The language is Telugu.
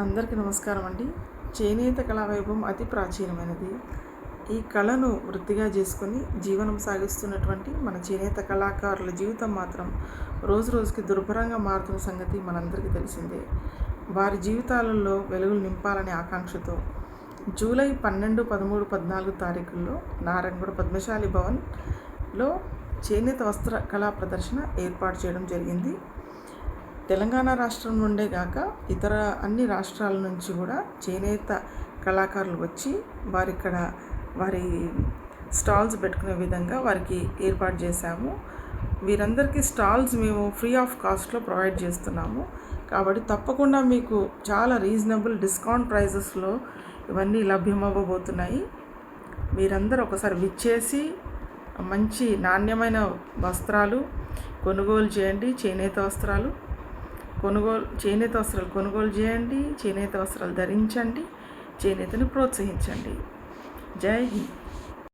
అందరికీ నమస్కారం అండి. చేనేత కళా వైభవం అతి ప్రాచీనమైనది. ఈ కళను వృత్తిగా చేసుకొని జీవనం సాగిస్తున్నటువంటి మన చేనేత కళాకారుల జీవితం మాత్రం రోజు రోజుకి దుర్భరంగా మారుతున్న సంగతి మనందరికీ తెలిసిందే. వారి జీవితాలలో వెలుగులు నింపాలనే ఆకాంక్షతో జూలై పన్నెండు పదమూడు పద్నాలుగు తారీఖుల్లో నారాయణగూడ పద్మశాలి భవన్లో చేనేత వస్త్ర కళా ప్రదర్శన ఏర్పాటు చేయడం జరిగింది. తెలంగాణ రాష్ట్రం నుండే కాక ఇతర అన్ని రాష్ట్రాల నుంచి కూడా చేనేత కళాకారులు వచ్చి వారిక్కడ వారి స్టాల్స్ పెట్టుకునే విధంగా వారికి ఏర్పాటు చేశాము. వీరందరికీ స్టాల్స్ మేము ఫ్రీ ఆఫ్ కాస్ట్లో ప్రొవైడ్ చేస్తున్నాము. కాబట్టి తప్పకుండా మీకు చాలా రీజనబుల్ డిస్కౌంట్ ప్రైజెస్లో ఇవన్నీ లభ్యమవ్వబోతున్నాయి. మీరందరూ ఒకసారి విచ్చేసి మంచి నాణ్యమైన వస్త్రాలు కొనుగోలు చేయండి చేనేత వస్త్రాలు. కొనుగోలు చేనేత వస్త్రాలు కొనుగోలు చేయండి చేనేత వస్త్రాలు ధరించండి చేనేతను ప్రోత్సహించండి. జై హింద్.